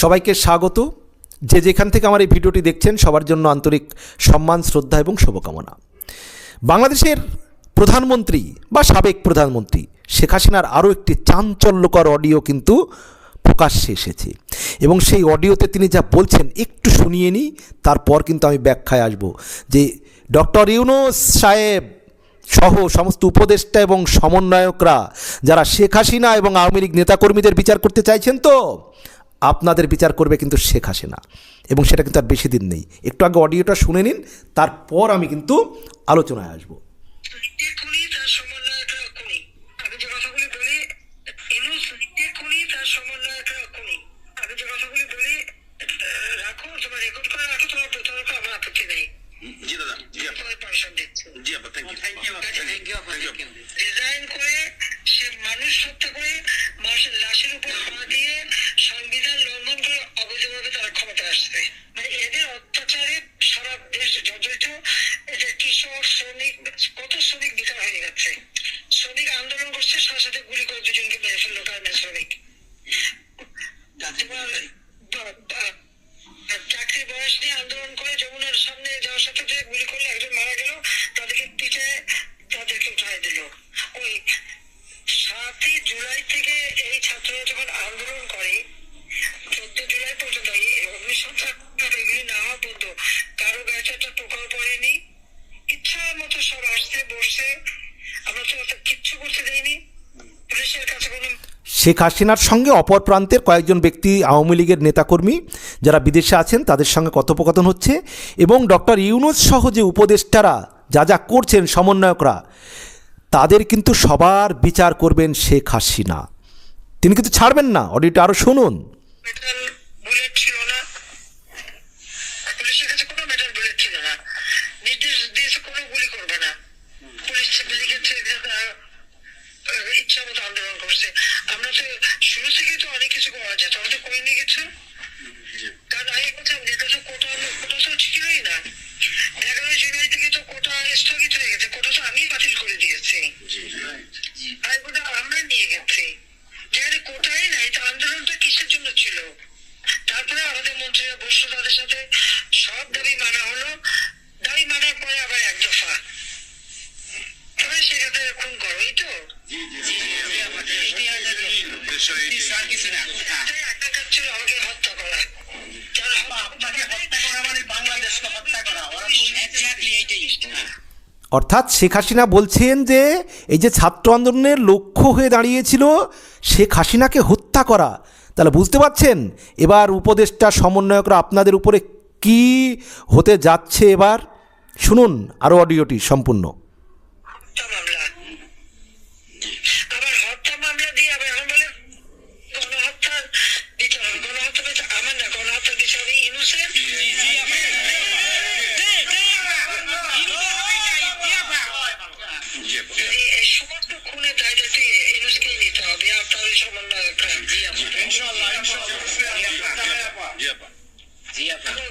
সবাইকে স্বাগত। যে যেখান থেকে আমার এই ভিডিওটি দেখছেন, সবার জন্য আন্তরিক সম্মান, শ্রদ্ধা এবং শুভকামনা। বাংলাদেশের প্রধানমন্ত্রী বা সাবেক প্রধানমন্ত্রী শেখ হাসিনার আরও একটি চাঞ্চল্যকর অডিও কিন্তু প্রকাশ্যে এসেছে। এবং সেই অডিওতে তিনি যা বলছেন, একটু শুনিয়ে নিই, তারপর কিন্তু আমি ব্যাখ্যায় আসব যে ডক্টর ইউনুস সাহেব সহ সমস্ত উপদেষ্টা এবং সমন্বয়করা, যারা শেখ হাসিনা এবং আওয়ামী লীগ নেতাকর্মীদের বিচার করতে চাইছেন তো আপনাদের বিচার করবে কিন্তু শেখ হাসিনা। এবং সেটা কিন্তু আর বেশি দিন নেই। একটু আগে অডিওটা শুনে নিন তারপর আমি কিন্তু আলোচনায় আসব। নিজের খুনি তার সমন্বয়করা খুনি। আমি যে কথাগুলি বলি ইনুস নিজের খুনি তার সমন্বয়করা খুনি আমি যে কথাগুলি বলি আহ, রাখো তোমার রেকর্ড করে রাখো তোমার প্রতারক আমার আপত্তি নেই জি দাদা জি আপা তোমার পারমিশন দিচ্ছি জি আপা thank you thank you thank you thank you resign করে সে মানুষ হত্যা করে মানুষের লাশের উপর পা দিয়ে সংবিধান লঙ্ঘন করে অবৈধভাবে তারা ক্ষমতা আসছে মানে এদের অত্যাচারে সারা দেশ জর্জরিত এদের কৃষক শ্রমিক কত শ্রমিক বিকার হয়ে যাচ্ছে শ্রমিক আন্দোলন করছে সাথে সাথে গুলি করে দুজনকে মেরে ফেলল কারণে শ্রমিক চাকরির বয়স নিয়ে আন্দোলন করে যমুনার সামনে যাওয়ার সাথে সাথে গুলি করলে একজন মারা গেল তাদেরকে পিঠে তাদেরকে উঠাই দিল। ওই সাতই জুলাই থেকে এই ছাত্ররা যখন আন্দোলন করে চোদ্দ জুলাই পর্যন্ত এই অগ্নিসংখ্যা এগুলি না হওয়া পর্যন্ত কারও গায়ে একটা টোকাও পড়েনি ইচ্ছা মতো সব আসছে বসছে আমরা তো অত কিচ্ছু করতে দেয়নি পুলিশের কাছে কোনো শেখ হাসিনার সঙ্গে অপর প্রান্তের কয়েকজন ব্যক্তি, আওয়ামী লীগের নেতাকর্মী যারা বিদেশে আছেন, তাদের সঙ্গে কথোপকথন হচ্ছে এবং ডক্টর ইউনুস সহ যে উপদেষ্টারা যা যা করছেন সমন্বয়করা, তাদের কিন্তু সবার বিচার করবেন শেখ হাসিনা। তিনি কিন্তু ছাড়বেন না, অডিওটা আরও শুনুন। নির্দেশ দিয়েছে কোনো গুলি করবে না। পুলিশ ইচ্ছা মতো আন্দোলন করছে। আমরা তো শুরু থেকেই তো অনেক কিছু করা যায়। আমরা তো করিনি কিছু কারণ আমি বলছিলাম যেটা তো কোটা কোটা তো ছিলই না এগারোই জুলাই থেকে তো কোটা স্থগিত হয়ে গেছে কোটা তো আমি বাতিল করে দিয়েছি আর কোটা আমরা নিয়ে গেছি যেখানে কোটাই নাই তো আন্দোলনটা কিসের জন্য ছিল তারপরে আমাদের মন্ত্রীরা বসল তাদের সাথে সব দাবি মানা হলো দাবি মানার পরে আবার এক দফা তবে সেখানে খুন করো এই তো আমাকে হত্যা করা। যারা হত্যা মানে ওরা অর্থাৎ শেখ হাসিনা বলছেন যে এই যে ছাত্র আন্দোলনের লক্ষ্য হয়ে দাঁড়িয়েছিল শেখ হাসিনাকে হত্যা করা। তাহলে বুঝতে পারছেন? এবার উপদেষ্টা সমন্বয়করা আপনাদের উপরে কি হতে যাচ্ছে এবার? শুনুন আরও অডিওটি সম্পূর্ণ হত্যা মামলা আবার হত্যা মামলা দিয়ে আবার এখন বলে গণহত্যার বিচার হবে গণহত্যা বিচার আমার না গণহত্যার বিচার হবে ইনুসের জি আপা এই এই সমস্ত খুনের দায় দায়িত্ব ইনুসকেই নিতে হবে আর তাহলে সমন্বয়করা জি আপা এবং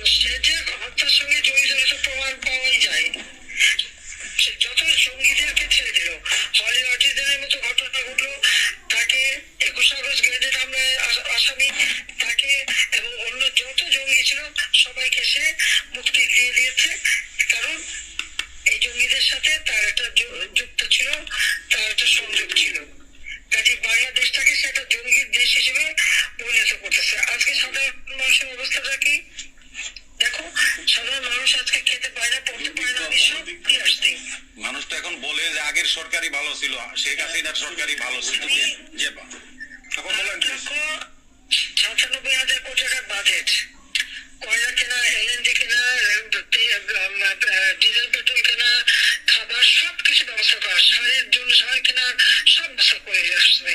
ছেড়ে দিল হলি ঘটনা ঘটলো তাকে একুশ আগস্ট গ্রেডেড আমরা আসামি তাকে এবং অন্য যত জঙ্গি ছিল সবাইকে সে মুক্তি দিয়ে দিয়েছে কারণ এই জঙ্গিদের সাথে তার একটা যুক্ত ছিল, তার একটা সংযোগ ছিল। কাজে বাংলাদেশটাকে সে একটা জঙ্গির দেশ হিসেবে পরিণত করতেছে। আজকে সাধারণ মানুষের অবস্থাটা কি? দেখো সাধারণ মানুষ আজকে খেতে পায় না পড়তে পায় না বিশ্ব কি আসতে মানুষ তো এখন বলে যে আগের সরকারই ভালো ছিল শেখ হাসিনার সরকারই ভালো ছিল। আপা এখন বলেন। সাতানব্বই হাজার কোটি টাকার বাজেট কয়লা কেনা এলএনজি কেনা ডিজেল পেট্রোল কেনা খাবার সব কিছু সারের জন্য সার কেনা সব বছর করে আসছে।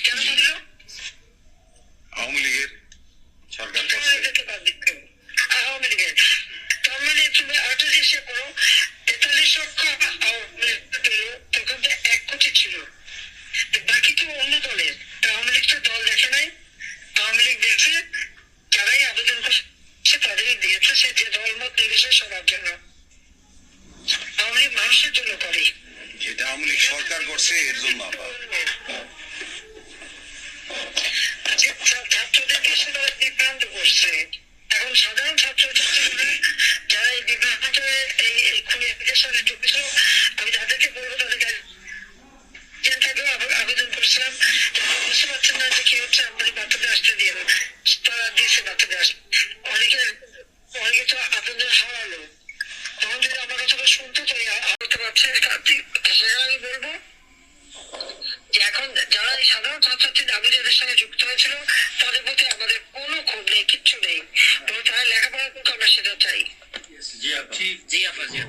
কেন মারল আওয়ামী মানে তো দল দেখে নাই। আওয়ামী লীগ দেখছে যারাই আবেদন করছে তাদেরই দিয়েছে সে যে দল মত নির্বিশেষ সবার জন্য আওয়ামী লীগ মানুষের জন্য করে। এটা আওয়ামী সরকার করছে এর জন্য আবার। ছাত্রদেরকে সে বিভ্রান্ত করছে। এখন সাধারণ ছাত্র ছাত্রীরা যারা এই বিভ্রান্ত এই এই খুনি এদের সাথে আমি তাদেরকে বলব, তাদের গার্জিয়ান থাকলেও আবেদন করেছিলাম। বুঝতে পারছেন না যে কি হচ্ছে আপনাদের বাচ্চাদের আসতে দিয়ে তারা দিয়েছে বাচ্চাদের আসতে। অনেকের অনেকে তো আপনাদের হারালো। তখন যদি আমার কথাটা শুনতে তো করতে পারছে। সেটা আমি বলব যে এখন যারা এই সাধারণ ছাত্রছাত্রী দাবি যাদের সঙ্গে যুক্ত হয়েছিল তাদের প্রতি আমাদের কোনো ক্ষোভ নেই কিচ্ছু নেই। এবং তারা লেখাপড়া করতে আমরা সেটা চাই। জি আপা জি আপা জি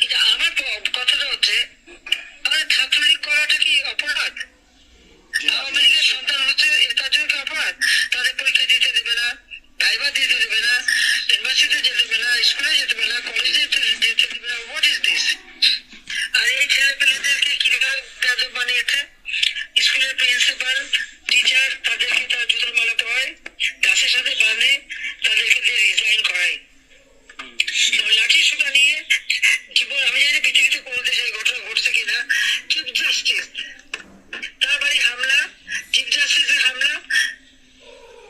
কিন্তু আমার কথাটা হচ্ছে আমাদের ছাত্রলীগ করাটা কি অপরাধ? আওয়ামী লীগের সন্তান হচ্ছে তার জন্য কি অপরাধ। তাদের পরীক্ষা দিতে দেবে না ভাইবা দিতে দেবে না ইউনিভার্সিটিতে যেতে দেবে না স্কুলে যেতে দেবে না কলেজে যেতে দেবে না হোয়াট ইজ দিস আর এই ছেলে পেলেদেরকে কীভাবে গাজব বানিয়েছে স্কুলের প্রিন্সিপাল টিচার তাদেরকে তার জুতোর মালা পরায় গাছের সাথে বাঁধে তাদেরকে দিয়ে রিজাইন করায় এবং লাঠি সোটা নিয়ে জীবন আমি জানি পৃথিবীতে কোনো দেশে এই ঘটনা ঘটছে কিনা চিফ জাস্টিস তার বাড়ি হামলা চিফ জাস্টিসের হামলা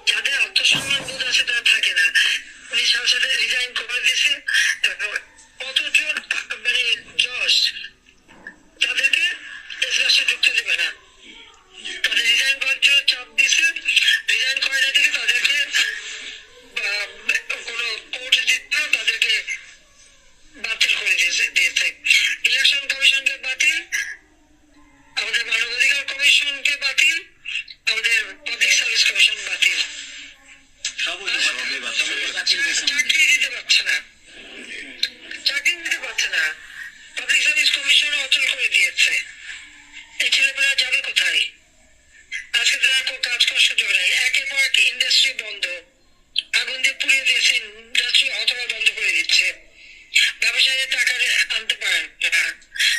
যাদের আত্মসম্মান বোধ আছে তারা থাকে না উনি সাথে সাথে রিজাইন করে দিয়েছে এবং কতজন মানে জজ তাদেরকে এসরাসে ঢুকতে দেবে না তাদের রিজাইন করার জন্য চাপ দিছে রিজাইন করে না থেকে তাদেরকে আহ, কোনো কোর্ট দিতে তাদেরকে বাতিল করে দিয়েছে দিয়েছে ইলেকশন কমিশনকে বাতিল আমাদের মানবাধিকার কমিশনকে বাতিল আমাদের পাবলিক সার্ভিস কমিশন বাতিল সবই সবই বাতিল করেছেন। চাকরি কোথায়? আজকে তারা কাজ করার সুযোগ নেই একের পর এক ইন্ডাস্ট্রি বন্ধ। আগুন দিয়ে পুড়িয়ে দিয়েছে। ইন্ডাস্ট্রি অথবা বন্ধ করে দিচ্ছে। ব্যবসায়ীরা টাকা আনতে পারেন না।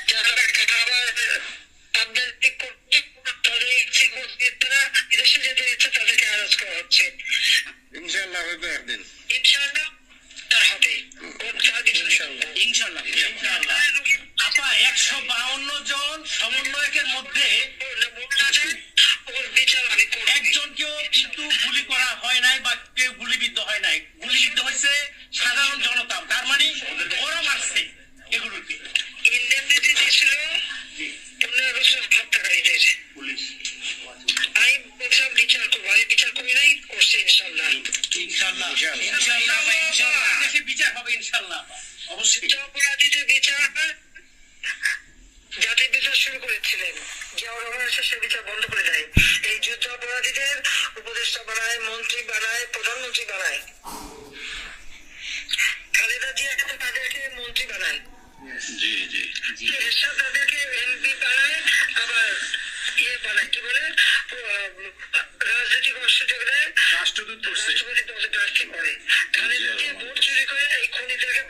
যারা খাবার আমদানি করতে তাদের ইচ্ছে করতে তারা বিদেশে যেতে ইচ্ছে তাদেরকে আরজ করা হচ্ছে ইনশাআল্লাহ হবে একদিন ইনশাআল্লাহ তার হবে ও তার কিছু ইনশাল্লাহ ইনশাল্লাহ ইনশাল্লাহ আপা একশো বাউন্ন জন সমন্বয়কের মধ্যে ওর বিচার আমি করব একজনকেও কিন্তু গুলি করা হয় নাই বা কেউ গুলিবিদ্ধ হয় নাই গুলিবিদ্ধ হয়েছে সাধারণ জনতা তার মানে ওরা মারছে এগুলোকে ইন্ডেমনিটি দিয়েছিল পনেরো বছর হত্যাকারীদের পুলিশ আমি বলছিলাম বিচার করব আমি বিচার করি নাই করছি ইনশাল্লাহ ইনশাল্লাহ ইনশাল্লাহ আপা, ইনশাল্লাহ দেশে বিচার হবে ইনশাল্লাহ আপা। অবশ্যই যুদ্ধ অপরাধীদের বিচার জাতির বিচার শুরু করেছিলেন সে বিচার বন্ধ করে দেয়। এই যুদ্ধ অপরাধীদের উপদেষ্টা বানায় মন্ত্রী বানায় প্রধানমন্ত্রী বানায়। খালেদা জিয়া কিন্তু তাদেরকে মন্ত্রী বানায়। জি জি। এরশাদ তাদেরকে এমপি বানায় আবার ইয়ে বানায় কি বলে? রাজনৈতিক রাষ্ট্রদূত রাষ্ট্রপতি করে। খালেদা জিয়া ভোট চুরি করে এই খুনিদেরকে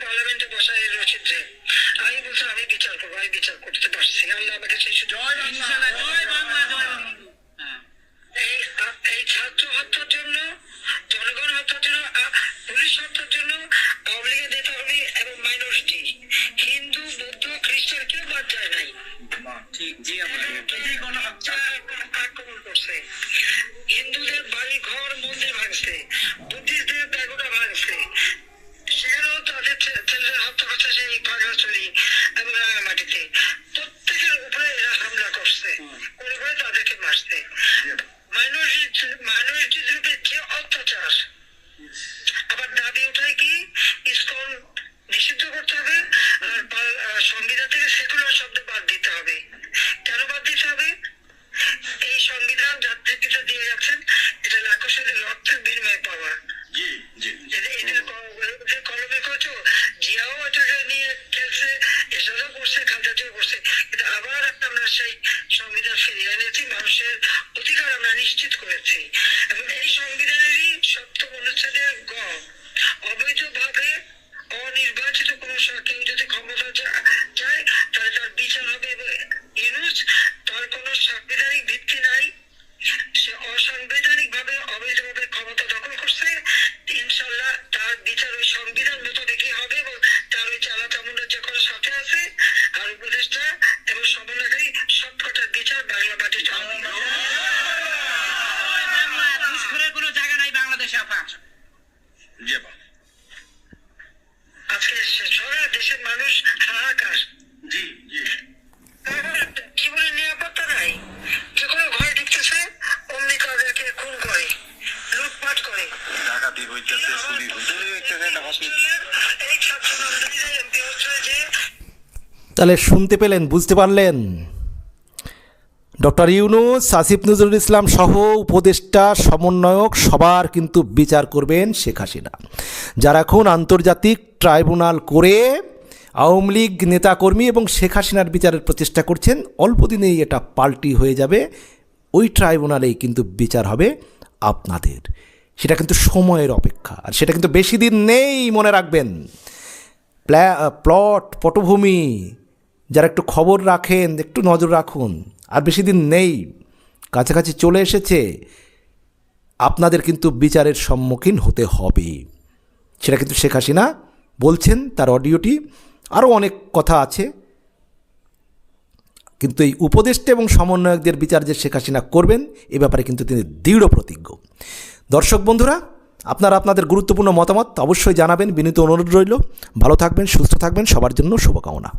বিচার করতে পারছি আল্লাহ আমাকে সেই সুযোগ জয় বাংলা জয় বঙ্গবন্ধু হ্যাঁ। এই এই ছাত্র হত্যার জন্য জনগণ হত্যার জন্য পুলিশ হত্যার জন্য আওয়ামী লীগের নেতা কর্মী এবং মাইনরিটি হিন্দু বৌদ্ধ খ্রিস্টান কেউ বাদ যায় নাই। ঠিক জি আপা আক্রমণ করছে। হিন্দুদের বাড়ি ঘর মন্দির ভাঙছে বুদ্ধিস্টদের ব্যাগুটা ভাঙছে সেখানেও তাদের ছে- ছেলেদের হত্যা করছে সেই খাগড়াছড়ি এবং রাঙামাটিতে প্রত্যেকের উপরে এরা হামলা করছে করে করে তাদেরকে মারছে মাইনরিটি মাইনরিটিদের উপরে যে অত্যাচার আবার দাবি ওঠায় কি ইসকন নিষিদ্ধ করতে হবে আর পা- আহ, সংবিধান থেকে সেকুলার শব্দ বাদ দিতে হবে কেন বাদ দিতে হবে এই সংবিধান যাত্রীর পিতা দিয়ে যাচ্ছেন এটা লাখোশেদের রক্তের বিনিময়ে পাওয়া জি জি এদের এদের ক- যে কলমে করছ জিয়াও এটাকে নিয়ে খেলছে এসবও করছে খালদাটিও করছে কিন্তু আবার আমরা সেই সংবিধান ফিরিয়ে এনেছি মানুষের অধিকার আমরা নিশ্চিত করেছি এবং এই সংবিধানেরই সপ্তম গ অবৈধভাবে অনির্বাচিত কোনো কেউ যদি ক্ষমতা যায়, তাহলে তার বিচার হবে ইউনুস তার কোনো সাংবিধানিক ভিত্তি নাই। সে অসাংবিধানিক ভাবে অবৈধভাবে ক্ষমতা দখল করছে। ইনশাল্লাহ তার বিচার ওই সংবিধান মোতাবেকই হবে এবং তার ওই চালা চামুন্ডার যে কোনো সাথে আছে। আর উপদেষ্টা এবং সমন্বয়কারী সবকটার বিচার বাংলা মাটিতে হবে ওই বাংলা ঘুষখোরের কোনো জায়গা নাই বাংলাদেশে আপা জি আপা আজকে সারা দেশের মানুষ হাহাকার জি জি জীবনে নিরাপত্তা নাই যে কোনো ঘরে ঢুকতেছে অমনি তাদেরকে খুন করে লুটপাট করে হইতেছে চুরি হইতেছে। তাহলে শুনতে পেলেন বুঝতে পারলেন? ডক্টর ইউনুস আসিফ নজরুল ইসলাম সহ উপদেষ্টা সমন্বয়ক সবার কিন্তু বিচার করবেন শেখ হাসিনা। যারা এখন আন্তর্জাতিক ট্রাইব্যুনাল করে আওয়ামী লীগ নেতাকর্মী এবং শেখ হাসিনার বিচারের প্রচেষ্টা করছেন অল্প দিনেই এটা পাল্টি হয়ে যাবে। ওই ট্রাইব্যুনালেই কিন্তু বিচার হবে আপনাদের। সেটা কিন্তু সময়ের অপেক্ষা, আর সেটা কিন্তু বেশি দিন নেই, মনে রাখবেন। প্ল্যা প্লট, পটভূমি, যারা একটু খবর রাখেন, একটু নজর রাখুন, আর বেশি দিন নেই, কাছাকাছি চলে এসেছে, আপনাদের কিন্তু বিচারের সম্মুখীন হতে হবে। সেটা কিন্তু শেখ হাসিনা বলছেন, তার অডিওটি আরও অনেক কথা আছে। কিন্তু এই উপদেষ্টা এবং সমন্বয়কদের বিচার যে শেখ হাসিনা করবেন, এ ব্যাপারে কিন্তু তিনি দৃঢ় প্রতিজ্ঞ। দর্শক বন্ধুরা, আপনারা আপনাদের গুরুত্বপূর্ণ মতামত অবশ্যই জানাবেন। বিনীত অনুরোধ রইল। ভালো থাকবেন, সুস্থ থাকবেন। সবার জন্য শুভকামনা।